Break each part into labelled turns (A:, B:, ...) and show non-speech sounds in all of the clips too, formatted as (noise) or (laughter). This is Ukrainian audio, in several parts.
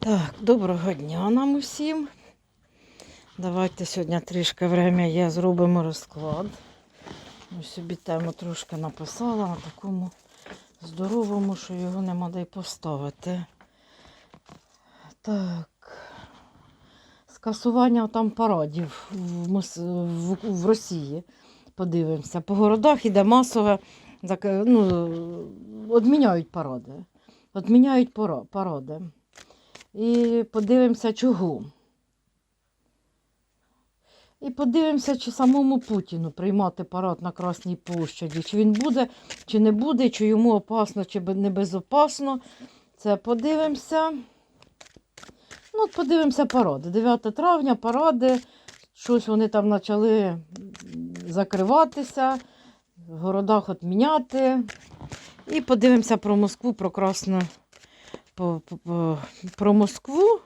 A: Так, доброго дня нам усім. Давайте сьогодні трішки время є, зробимо розклад. Ось собі тему трошки написала на такому здоровому, що його нема де й поставити. Так. Скасування там парадів в, Мос- в, в Росії. Подивимося. По городах іде масове, ну, відміняють паради. Відміняють пора- паради. І подивимося, чого. І подивимося, чи самому Путіну приймати парад на Красній площаді. Чи він буде, чи не буде, чи йому опасно, чи бе- небезопасно. Це подивимося. Ну, от подивимося паради. 9 травня, паради. Щось вони там почали закриватися, в городах відміняти. І подивимося про Москву, про Красну про Москву.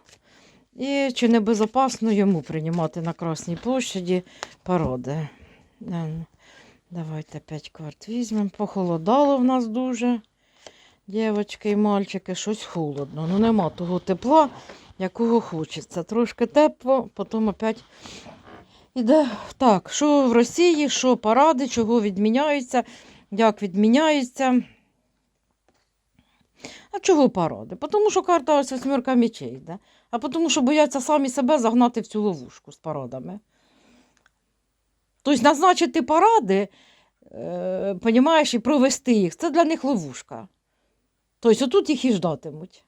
A: І чи небезопасно йому приймати на Красній площаді пароди. Е, Давайте 5 карт візьмемо. Похолодало в нас дуже. Дівчатки і мальчики, щось холодно. Ну нема того тепла, якого хочеться. Трошки тепло, потім опять іде. Так, що в Росії, що паради, чого відміняються, як відміняються. А чого паради? Тому що карта ось восьмерка мечей, да? а тому що бояться самі себе загнати в цю ловушку з парадами. Тобто назначити паради, е, понімаєш, і провести їх, це для них ловушка. Тобто отут їх і ждатимуть.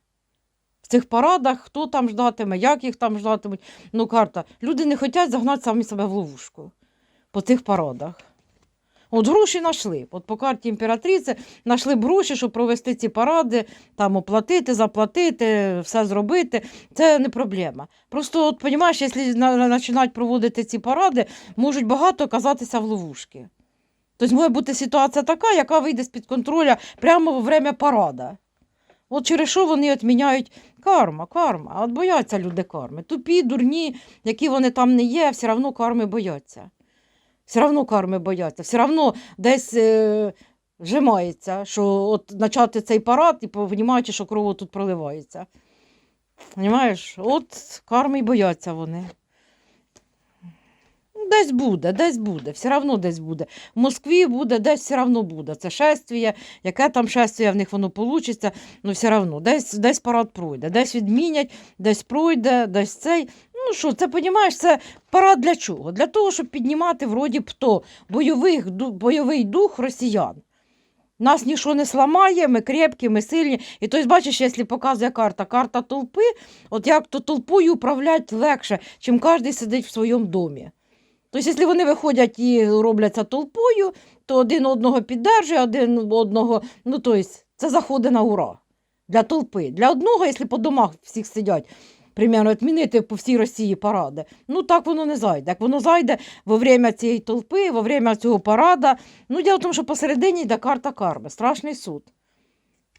A: В цих парадах, хто там ждатиме, як їх там ждатимуть. Ну, карта. Люди не хочуть загнати самі себе в ловушку по цих парадах. От гроші знайшли. От по карті імператриці знайшли б гроші, щоб провести ці паради, там оплатити, заплатити, все зробити. Це не проблема. Просто, от, розумієш, якщо починають проводити ці паради, можуть багато оказатися в ловушки. Тобто може бути ситуація така, яка вийде з-під контролю прямо во время парада. От через що вони відміняють карма, карма. От бояться люди карми. Тупі, дурні, які вони там не є, все одно карми бояться. Все одно карми бояться, все одно десь е, вжимається, що от почати цей парад і понімаючи, що кров тут проливається. Понімаєш? От карми й бояться вони. Десь буде, десь буде, все одно десь буде. В Москві буде, десь все одно буде. Це шествіє, яке там шествіє в них воно вийде, ну все одно, десь, десь парад пройде, десь відмінять, десь пройде, десь цей. Ну що, це понімаєш, це парад для чого? Для того, щоб піднімати вроді б то бойових, бойовий дух росіян. Нас нічого не сламає, ми крепкі, ми сильні. І тобто, бачиш, якщо показує карта, карта толпи, от як то толпою управляти легше, чим кожен сидить в своєму домі. Тобто, якщо вони виходять і робляться толпою, то один одного піддержує, один одного. Ну, тобто, це заходить на ура для толпи. Для одного, якщо по домах всіх сидять, примерно, відмінити по всій Росії паради, ну так воно не зайде. Як воно зайде во время цієї толпи, во время цього парада. Ну, діло в тому, що посередині йде карта карми, страшний суд.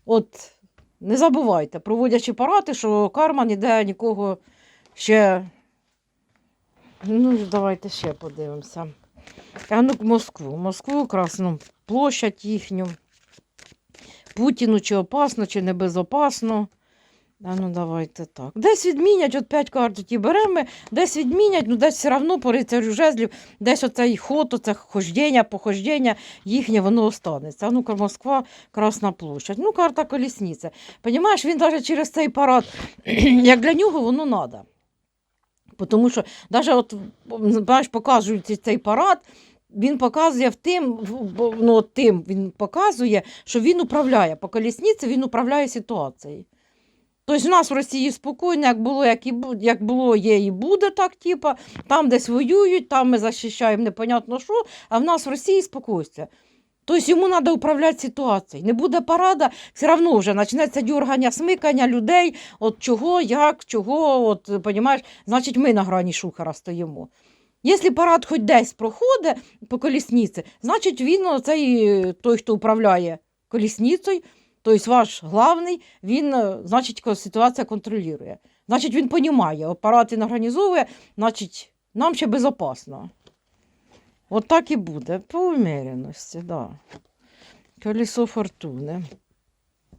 A: От не забувайте, проводячи паради, що карма ніде нікого ще. Ну, давайте ще подивимося. А ну, Москву. Москву, Красну площадь їхню. Путіну чи опасно, чи небезопасно. А ну давайте так. Десь відмінять, от 5 карт ті беремо, десь відмінять, ну десь все одно по рицарю жезлів, десь оцей ход, оце хождення, похождення їхнє, воно останеться. А ну-ка, Москва, Красна площадь. Ну, карта колісниця. Понімаєш, він навіть через цей парад, (clears throat) як для нього, воно треба. Тому що навіть от, знаєш, показують цей парад, він показує в тим, ну, тим він показує, що він управляє по колісниці, він управляє ситуацією. Тобто у нас в Росії спокійно, як було, як і як було, є і буде так, типа, там десь воюють, там ми захищаємо непонятно що, а в нас в Росії спокійствие. Тобто йому треба управляти ситуацією. Не буде парада, все одно вже почнеться дюргання, смикання людей, от чого, як, чого, от, понімаєш, значить ми на грані шухера стоїмо. Якщо парад хоч десь проходить по колісниці, значить він, оцей, той, хто управляє колісницею, тобто ваш главний, він, е, значить, ситуація контролює. Значить, він розуміє, апарат він організовує, значить, нам ще безпечно. От так і буде, по умеренності, да. Колесо фортуни.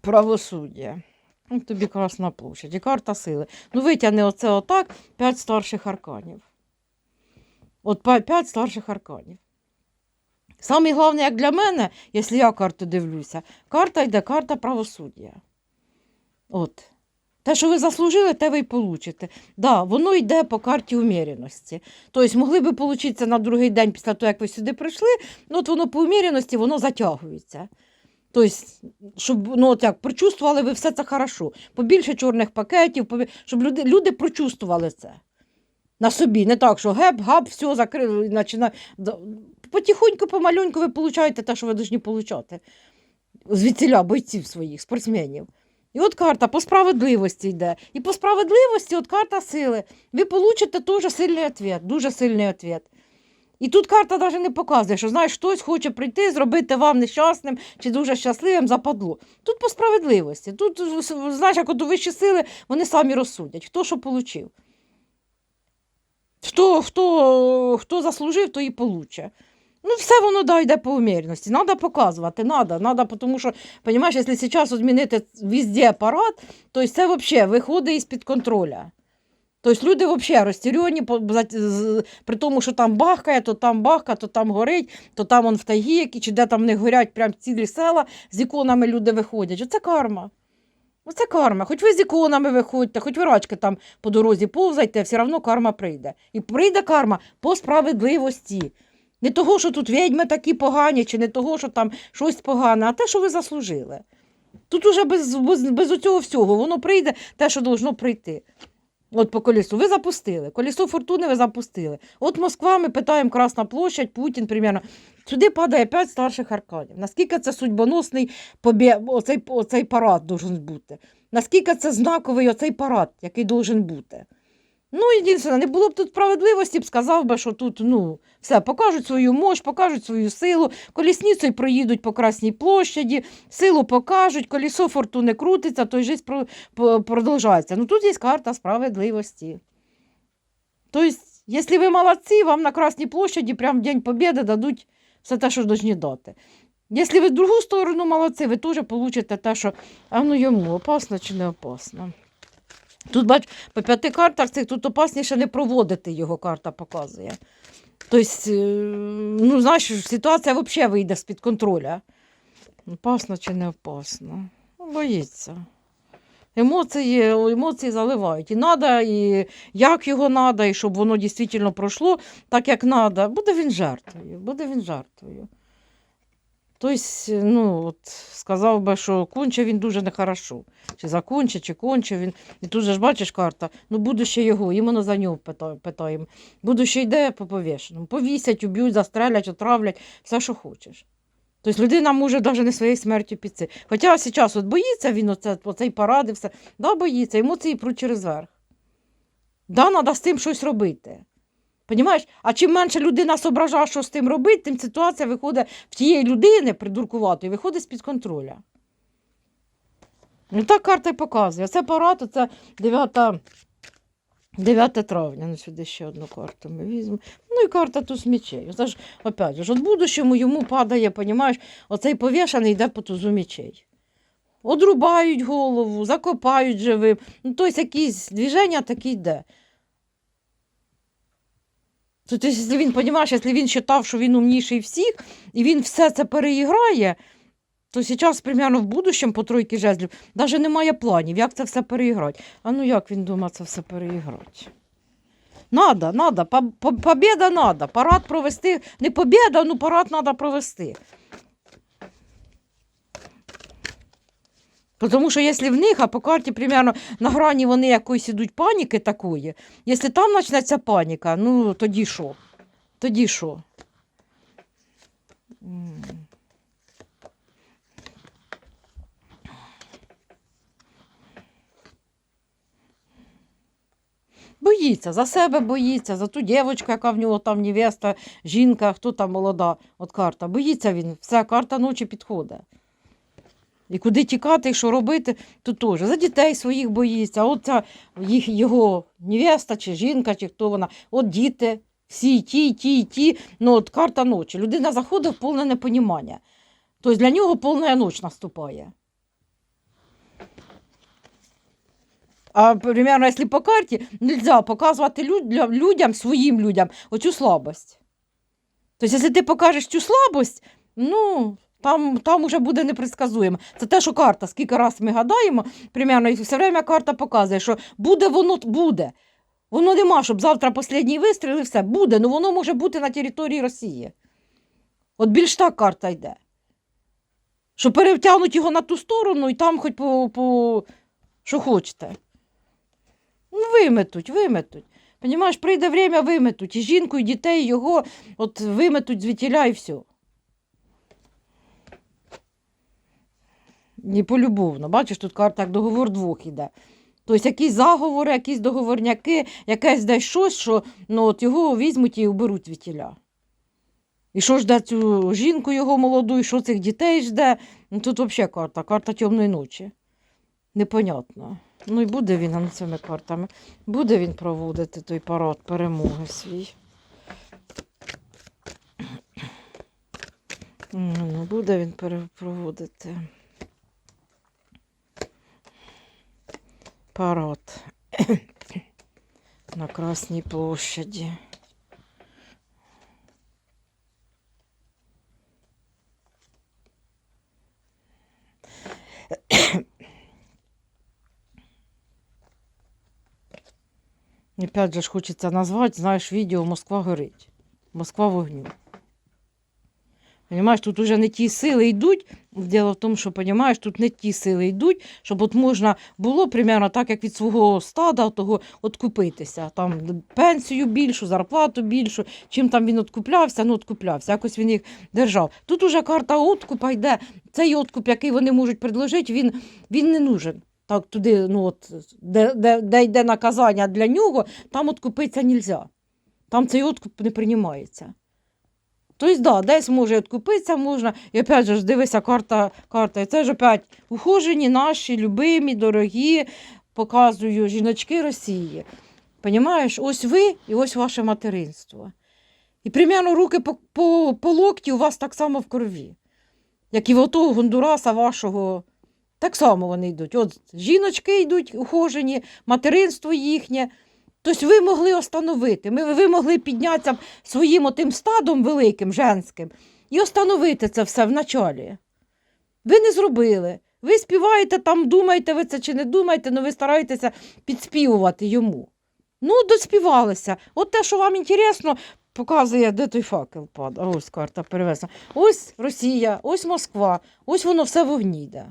A: Правосуддя. Ну, тобі Красна площадь і карта сили. Ну, витягни оце отак, п'ять старших арканів. От п'ять старших арканів. Саме головне, як для мене, якщо я карту дивлюся, карта йде карта правосуддя. От. Те, що ви заслужили, те ви й получите. Да, воно йде по карті уміряності. Тобто могли би получитися на другий день після того, як ви сюди прийшли, ну от воно по уміряності, воно затягується. Тобто, щоб ну, от як, прочувствували ви все це хорошо. Побільше чорних пакетів, щоб люди, люди прочувствували це. На собі, не так, що геп, гап, все закрили, і починає. Потихоньку, помаленьку ви получаєте те, що ви повинні получати. Звідсіля бойців своїх, спортсменів. І от карта по справедливості йде. І по справедливості от карта сили. Ви получите теж сильний відповідь, дуже сильний відповідь. І тут карта навіть не показує, що знаєш, хтось хоче прийти, зробити вам нещасним чи дуже щасливим западло. Тут по справедливості. Тут, знаєш, як от вищі сили, вони самі розсудять, хто що отримав. Хто, хто, хто заслужив, то і получе. Ну, все воно да, йде по умірності. Треба показувати, треба, надо, тому що, розумієш, якщо зараз змінити везде апарат, то це взагалі виходить із-під контроля. Тобто люди взагалі з- при тому, що там бахкає, то там бахка, то там горить, то там он в тайгі, чи де там не горять прям цілі села, з іконами люди виходять. Оце карма. Оце карма. Хоч ви з іконами виходьте, хоч ви рачки там по дорозі повзайте, все одно карма прийде. І прийде карма по справедливості. Не того, що тут відьми такі погані, чи не того, що там щось погане, а те, що ви заслужили. Тут уже без, без, без цього всього воно прийде те, що должно прийти. От по колісу. Ви запустили. Колісо фортуни ви запустили. От Москва, ми питаємо Красна площадь, Путін примерно. Сюди падає п'ять старших арканів. Наскільки це судьбоносний побє... оцей, оцей парад должен бути? Наскільки це знаковий оцей парад, який должен бути? Ну, єдине, не було б тут справедливості, б сказав би, що тут ну, все, покажуть свою мощь, покажуть свою силу, колісницею проїдуть по Красній площаді, силу покажуть, колесо фортуни крутиться, то й життя про, по- продовжується. Ну тут є карта справедливості. Тобто, якщо ви молодці, вам на Красній площаді прямо в День Побєди дадуть все те, що повинні дати. Якщо ви в другу сторону молодці, ви теж получите те, що а ну йому опасно чи не опасно. Тут, бач, по п'яти картах цих тут опасніше не проводити його карта показує. Тобто, ну, знаєш, ситуація взагалі вийде з-під контроля. Опасно чи не опасно? Ну, боїться. Емоції, емоції заливають. І треба, і як його треба, і щоб воно дійсно пройшло так, як треба. Буде він жертвою. Буде він жертвою. Тобто, ну, от, сказав би, що конче він дуже нехорошо. Чи законче, чи конче він. І тут же ж бачиш карта, ну будуще його, іменно за нього питаємо. Будуще йде по повішеному. Повісять, уб'ють, застрелять, отравлять, все, що хочеш. Тобто людина може навіть не своєю смертю піти. Хоча зараз от боїться він оце, оцей парад і все. Да, боїться, емоції пруть через верх. Да, треба з тим щось робити. Понімаєш? А чим менше людина зображає, що з тим робити, тим ситуація виходить в тієї людини придуркуватої, виходить з-під контроля. Ну так карта й показує. Це парад, це 9, 9 травня. Ну, сюди ще одну карту ми візьмемо. Ну і карта туз мечей. Це ж, опять же, от будущому йому падає, понімаєш, оцей повішаний йде по тузу мечей. Одрубають голову, закопають живим. Ну, тобто якісь движення такі йде. Тобто, якщо він, понімаєш, якщо він вважав, що він умніший всіх, і він все це переіграє, то зараз, примерно, в будущем по тройки жезлів навіть немає планів, як це все переіграти. А ну як він думає це все переіграти? Надо, надо, побіда, по- надо, парад провести. Не побіда, ну парад треба провести. Тому що якщо в них, а по карті примерно на грані вони якоїсь ідуть паніки такої, якщо там почнеться паніка, ну тоді що? Тоді що? Боїться, за себе боїться, за ту дівчинку, яка в нього там невеста, жінка, хто там молода, от карта. Боїться він, вся карта ночі підходить. І куди тікати, і що робити, то теж. За дітей своїх боїться. А От ця їх, його невеста чи жінка, чи хто вона, от діти, всі ті, ті, ті. Ну, от карта ночі. Людина заходить в повне непонімання. Тобто для нього повна ніч наступає. А примерно, якщо по карті, нельзя показувати люд, людям, своїм людям, оцю слабость. Тобто, якщо ти покажеш цю слабость, ну, там, там уже буде непредсказуємо. Це те, що карта, скільки раз ми гадаємо, примерно, і все время карта показує, що буде воно буде. Воно нема, щоб завтра останній вистріл і все. Буде, але воно може бути на території Росії. От більш так карта йде. Що перетягнуть його на ту сторону і там хоч по, по що хочете. Ну, виметуть, виметуть. Понімаєш, прийде время, виметуть. І жінку, і дітей його от виметуть звідтіля і все. І полюбовно. Бачиш, тут карта як договор двох іде. Тобто якісь заговори, якісь договорняки, якесь десь щось, що ну, от його візьмуть і уберуть звідтіля. І що жде цю жінку його молоду, і що цих дітей жде. Ну, тут взагалі карта, карта темної ночі. Непонятно. Ну і буде він цими картами. Буде він проводити той парад перемоги свій. Ну, буде він проводити. Парад (coughs) на Красній площаді. (coughs) Опять же ж хочеться назвати, знаєш, відео Москва горить. Москва вогню. Понимаєш, тут уже не ті сили йдуть. Діло в тому, що понімаєш, тут не ті сили йдуть, щоб от можна було примерно так, як від свого стада того откупитися. Там пенсію більшу, зарплату більшу. Чим там він откуплявся, ну откуплявся. Якось він їх держав. Тут уже карта откупа йде. Цей откуп, який вони можуть предложити, він, він не нужен. Так, туди, ну от, де, де, де йде наказання для нього, там откупитися не можна. Там цей откуп не приймається. Тобто, да, десь може відкупитися можна. І опять же, дивися, карта, карта. І це ж опять ухожені наші, любимі, дорогі, показую жіночки Росії. Понімаєш, ось ви і ось ваше материнство. І примерно руки по, по, по локті у вас так само в крові. Як і в того Гондураса вашого. Так само вони йдуть. От жіночки йдуть ухожені, материнство їхнє. Тобто ви могли остановити, ми, ви могли піднятися своїм отим стадом великим, женським, і остановити це все в началі. Ви не зробили. Ви співаєте там, думаєте ви це чи не думаєте, але ви стараєтеся підспівувати йому. Ну, доспівалися. От те, що вам інтересно, показує, де той факел падає. Ось карта перевесена. Ось Росія, ось Москва, ось воно все вогні йде.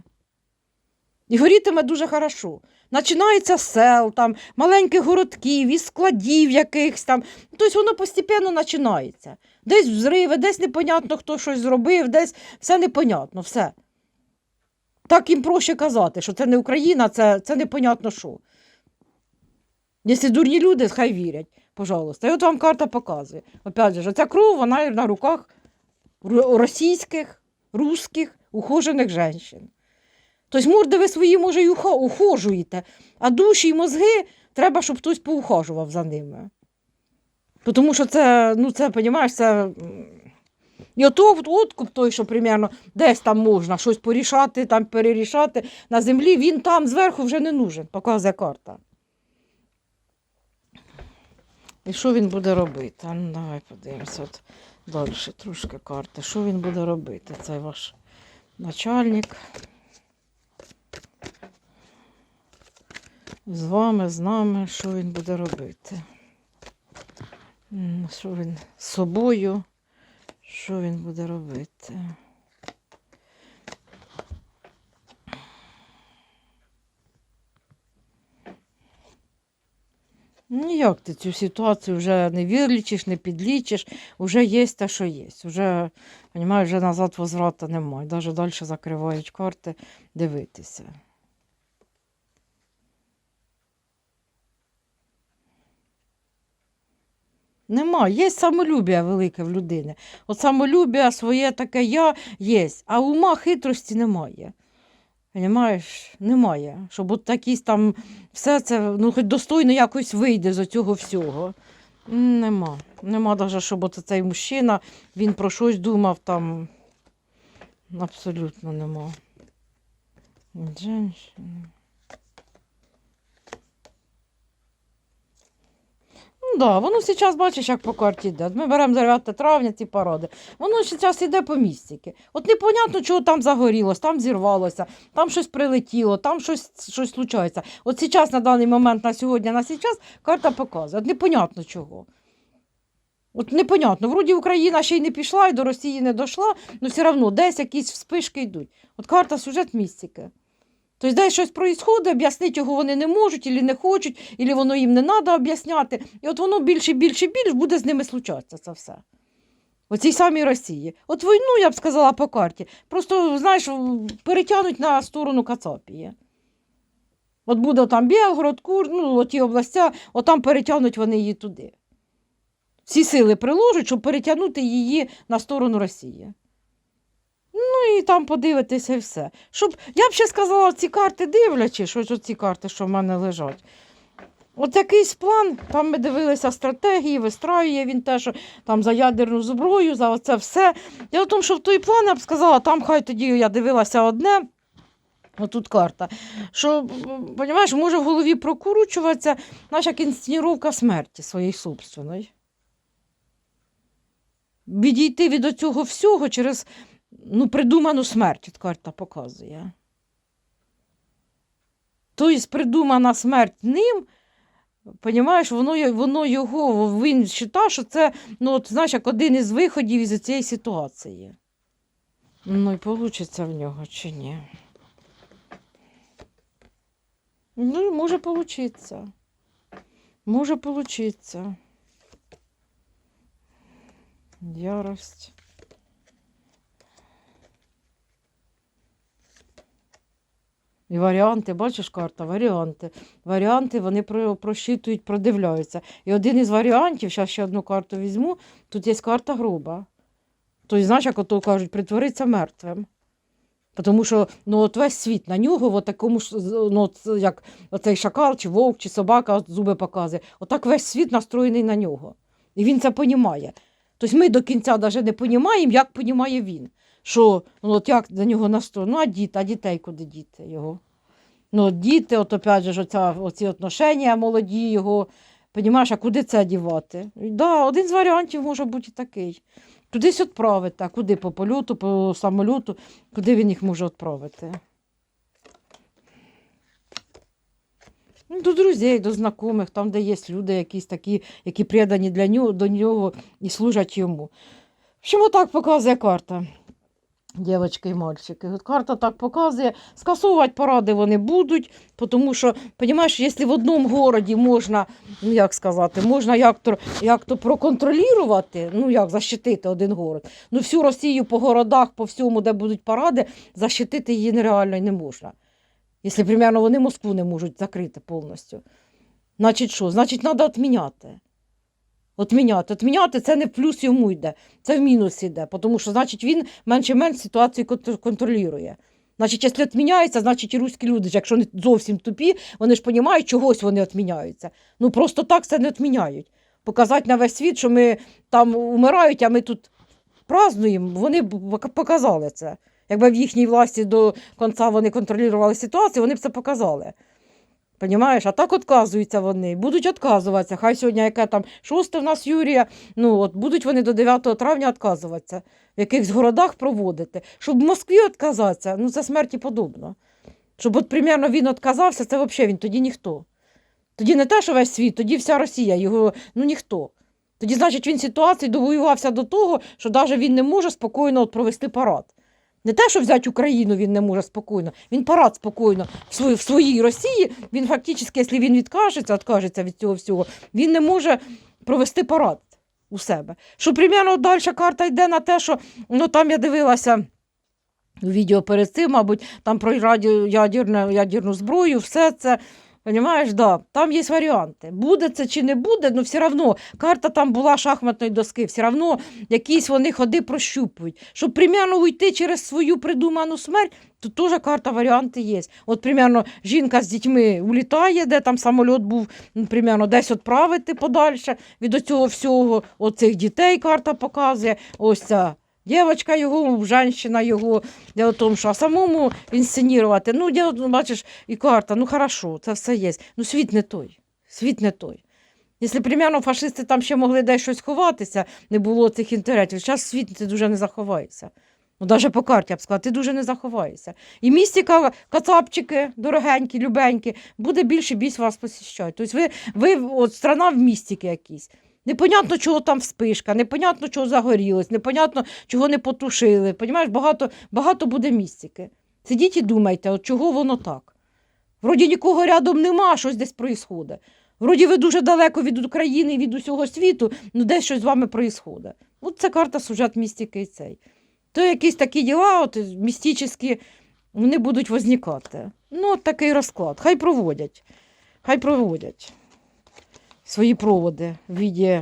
A: І горітиме дуже хорошо. Починається з сел, там, маленьких городків, із складів якихось там. Тобто воно постепенно починається. Десь взриви, десь непонятно, хто щось зробив, десь все непонятно, все. Так їм проще казати, що це не Україна, це, це непонятно що. Якщо дурні люди, хай вірять, пожалуйста. І от вам карта показує. Опять же, ця кров, вона на руках російських, русських, ухожених жінок. Тобто морди ви свої, може, і ухожуєте, а душі і мозги треба, щоб хтось поухажував за ними. Тому що це, ну це, понімаєш, це. І ото откуп той, що примерно десь там можна щось порішати, там перерішати на землі, він там зверху вже не нужен, показує карта. І що він буде робити? А ну давай подивимося. От далі трошки карти. Що він буде робити? Це ваш начальник. З вами, з нами, що він буде робити? Що він з собою? Що він буде робити? Ніяк ти цю ситуацію вже не вилічиш, не підлічиш, вже є те, що є. Вже, розумієш, вже назад возврата немає. Навіть далі закривають карти дивитися. Нема, є самолюбія велике в людини. От самолюбія своє таке я є, а ума хитрості немає. Понімаєш? Немає. Щоб от якісь там все це, ну хоч достойно якось вийде з цього всього. Нема. Нема навіть, щоб от цей мужчина, він про щось думав там. Абсолютно нема. Женщина. Да, воно зараз, бачиш, як по карті йде. Ми беремо 9 травня ці породи. Воно зараз йде по містики. От непонятно, чого там загорілось, там зірвалося, там щось прилетіло, там щось, щось случається. От зараз, на даний момент, на сьогодні, на зараз, карта показує. От непонятно чого. От непонятно, вроді Україна ще й не пішла і до Росії не дійшла, але все одно десь якісь вспишки йдуть. От карта сюжет містики. Тобто десь щось відбувається, об'яснити його вони не можуть, або не хочуть, або воно їм не треба об'ясняти. І от воно більше, більше, більше буде з ними случатися це все. У самій Росії. От війну, я б сказала, по карті. Просто, знаєш, перетягнуть на сторону Кацапії. От буде там Білгород, Кур, ну, ті областя, от там перетягнуть вони її туди. Всі сили приложать, щоб перетягнути її на сторону Росії. Ну і там подивитися і все. Щоб, я б ще сказала, ці карти дивлячи, що ці карти, що в мене лежать. От якийсь план, там ми дивилися стратегії, вистраює він те, що там за ядерну зброю, за це все. Я в тому, що в той план я б сказала, там хай тоді я дивилася одне. Отут карта. Що, розумієш, може в голові прокручуватися наша інсценіровка смерті своєї собственної. Відійти від цього всього через ну, придуману смерть, от карта показує. Тобто придумана смерть ним, Понімаєш, воно, воно його, він вважає, що це ну, от, знаєш, як один із виходів із цієї ситуації. Ну і вийде в нього чи ні. Ну, може получиться. Може получиться. Ярость. І варіанти, бачиш карта, варіанти. Варіанти вони про- просчитують, продивляються. І один із варіантів, зараз ще одну карту візьму, тут є карта груба. Тобто, знаєш, як ото кажуть, притвориться мертвим. Тому що ну, от весь світ на нього, в такому ж, ну, як оцей шакал, чи вовк, чи собака зуби показує. Отак весь світ настроєний на нього. І він це понімає. Тобто ми до кінця навіть не понімаємо, як понімає він. Що ну, от як до нього настроєно. Ну, а діти, а дітей куди діти його? Ну, діти, от опять же, оця, оці отношення молоді його. Понімаєш, а куди це дівати? Да, один з варіантів може бути такий. Кудись відправити, а куди по польоту, по самольоту, куди він їх може відправити? Ну, до друзей, до знайомих, там, де є люди якісь такі, які придані для нього, до нього і служать йому. Чому так показує карта? Дівчатки і мальчики. Карта так показує, скасовувати поради вони будуть, тому що, розумієш, якщо в одному городі можна, ну як сказати, можна як то, як то проконтролювати, ну як защитити один город. Ну всю Росію по городах, по всьому, де будуть паради, защитити її нереально не можна. Якщо, примерно, вони Москву не можуть закрити повністю. Значить, що? Значить, треба відміняти. Отміняти. Отміняти це не в плюс йому йде, це в мінус йде, тому що, значить, він менше-менш ситуацію контролює. Значить, якщо відміняється, значить і руські люди, якщо не зовсім тупі, вони ж розуміють, чогось вони відміняються. Ну просто так це не відміняють. Показати на весь світ, що ми там умирають, а ми тут празднуємо, вони б показали це. Якби в їхній власті до кінця вони контролювали ситуацію, вони б це показали. Понімаєш? А так відказуються вони, будуть відказуватися. Хай сьогодні яке там 6 в нас Юрія, ну от будуть вони до 9 травня відказуватися, в якихось городах проводити. Щоб в Москві відказатися, ну це смерті подобно. Щоб от примерно він відказався, це взагалі він тоді ніхто. Тоді не те, що весь світ, тоді вся Росія, його ну ніхто. Тоді, значить, він ситуації довоювався до того, що навіть він не може спокійно от провести парад. Не те, що взяти Україну він не може спокійно, він парад спокійно в своїй, в своїй Росії. Він фактично, якщо він відкажеться, відкажеться від цього всього, він не може провести парад у себе. Що примерно далі карта йде на те, що ну там я дивилася. Відео перед цим, мабуть, там про радіоядерну ядерну зброю, все це. Понімаєш, да, там є варіанти. Буде це чи не буде, ну все одно карта там була шахматної доски, все одно якісь вони ходи прощупують. Щоб примерно уйти через свою придуману смерть, то теж карта варіанти є. От, примерно, жінка з дітьми улітає, де там самоліт був, ну, примерно, десь відправити подальше від цього всього. Оцих дітей карта показує. Ось ця дівчинка його, женщина його. Дело в тому, що а самому інсценірувати. Ну, діло, ну, бачиш, і карта, ну хорошо, це все є. Ну, світ не той. Світ не той. Якщо примерно фашисти там ще могли десь щось ховатися, не було цих інтернетів, зараз світ ти дуже не заховаєшся. Ну, навіть по карті я б сказала, ти дуже не заховаєшся. І містика, кацапчики, дорогенькі, любенькі, буде більше бісь вас посіщати. Тобто ви, ви от страна в містики якісь. Непонятно, чого там вспишка, непонятно, чого загорілось, непонятно, чого не потушили. Понімаєш, багато, багато буде містики. Сидіть і думайте, от чого воно так. Вроді нікого рядом нема, щось десь проїсходить. Вроді ви дуже далеко від України і від усього світу, ну десь щось з вами проїсходить. От це карта сюжет містики і цей. То якісь такі діла, от, містичні, вони будуть возникати. Ну, от такий розклад. Хай проводять. Хай проводять свої проводи в віді,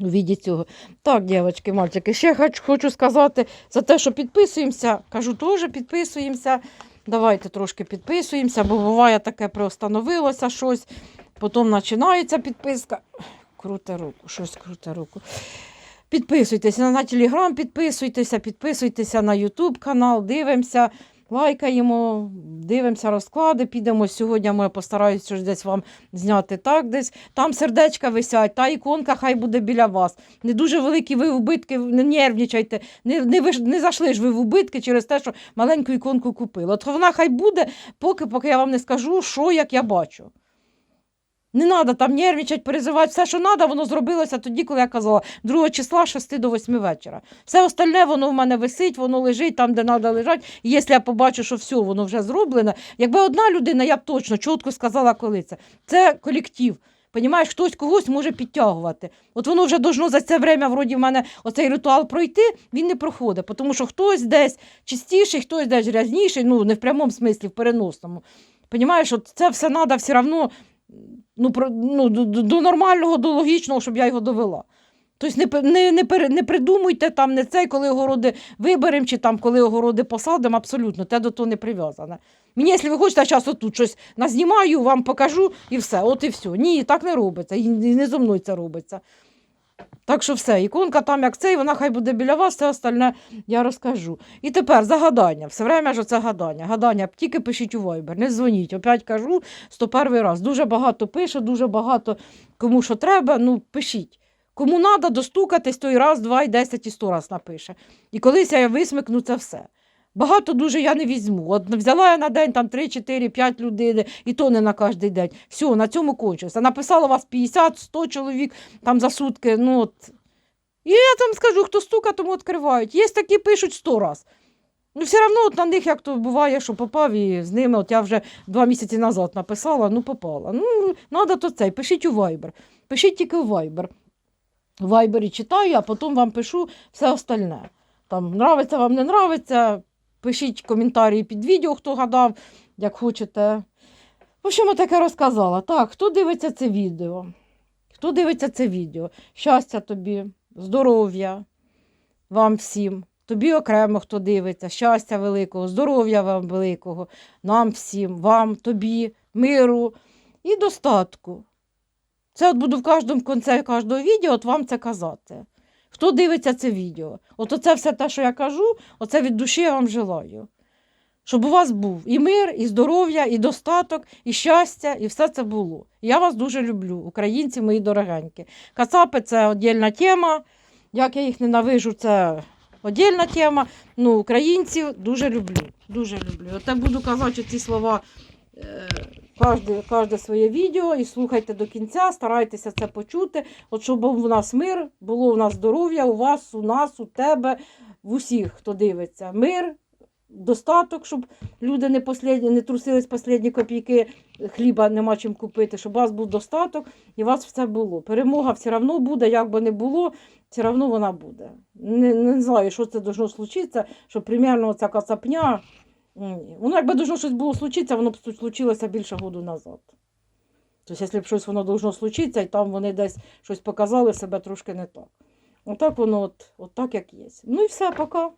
A: у віді цього. Так, дівчатки, мальчики, ще хочу сказати за те, що підписуємося. Кажу, теж підписуємося. Давайте трошки підписуємося, бо буває таке приостановилося щось, потім починається підписка. Круте руку, щось круте руку. Підписуйтеся на телеграм, підписуйтеся, підписуйтеся на Ютуб канал, дивимося, лайкаємо, дивимося розклади. Підемо сьогодні. Ми постараюся щось десь вам зняти так десь. Там сердечка висять, та іконка хай буде біля вас. Не дуже великі ви убитки, не нервничайте, не, не, ви не зайшли ж ви в убитки через те, що маленьку іконку купили. От вона хай буде, поки, поки я вам не скажу, що як я бачу. Не треба там нервничати, переживати. Все, що треба, воно зробилося тоді, коли я казала, 2 числа з 6 до 8 вечора. Все остальне воно в мене висить, воно лежить там, де треба лежати. І якщо я побачу, що все, воно вже зроблено, якби одна людина, я б точно чітко сказала, коли це. Це колектив. Понімаєш, хтось когось може підтягувати. От воно вже должно за це время, вроді, в мене оцей ритуал пройти, він не проходить, тому що хтось десь чистіший, хтось десь грязніший, ну не в прямому смислі, в переносному. Понімаєш, от це все треба все одно ну, про- ну, до, до- нормального, до логічного, щоб я його довела. Тобто не, не, не, не придумуйте там не цей, коли огороди виберемо, чи там коли огороди посадимо, абсолютно, те до того не прив'язане. Мені, якщо ви хочете, я зараз отут щось назнімаю, вам покажу і все, от і все. Ні, так не робиться, і не зо мною це робиться. Так що все, іконка там як цей, вона хай буде біля вас, все остальне я розкажу. І тепер загадання. Все время ж це гадання. Гадання тільки пишіть у Viber, не дзвоніть. Опять кажу, 101 раз. Дуже багато пише, дуже багато кому що треба, ну пишіть. Кому треба, достукатись, той раз, два, і десять, і сто раз напише. І колись я висмикну це все. Багато дуже я не візьму. От взяла я на день там 3, 4, 5 людей, і то не на кожен день. Все, на цьому кончилося. Написала вас 50, 100 чоловік там за сутки. Ну, от. І я там скажу, хто стука, тому відкривають. Є такі пишуть 100 раз. Ну, все одно на них як то буває, що попав, і з ними, от я вже два місяці назад написала, ну попала. Ну, треба то цей, пишіть у Viber. Пишіть тільки у Viber. В Viber читаю, а потім вам пишу все остальне. Там нравиться вам, не нравиться. Пишіть коментарі під відео, хто гадав, як хочете. В общем, таке розказала. Так, хто дивиться це відео? Хто дивиться це відео? Щастя тобі, здоров'я вам всім. Тобі окремо хто дивиться, щастя великого, здоров'я вам великого, нам всім, вам, тобі, миру і достатку. Це от буду в кожному кінці кожного відео от вам це казати. Хто дивиться це відео? От оце все те, що я кажу, оце від душі я вам желаю. Щоб у вас був і мир, і здоров'я, і достаток, і щастя, і все це було. Я вас дуже люблю, українці мої дорогенькі. Кацапи це віддільна тема. Як я їх ненавижу, це віддільна тема. Ну, українців дуже люблю. Дуже люблю. От я буду казати ці слова е, кожне, кожне своє відео і слухайте до кінця, старайтеся це почути. От щоб був у нас мир, було у нас здоров'я, у вас, у нас, у тебе, в усіх, хто дивиться. Мир, достаток, щоб люди не, послідні, не трусились останні копійки, хліба нема чим купити, щоб у вас був достаток і у вас все було. Перемога все одно буде, як би не було, все одно вона буде. Не, не знаю, що це должно случитися, щоб примерно ця кацапня. Воно якби должно щось було случитися, воно б случилося більше году назад. Тобто, якщо б щось воно должно случитися, і там вони десь щось показали себе трошки не так. Отак воно, от, от так, як є. Ну і все, пока.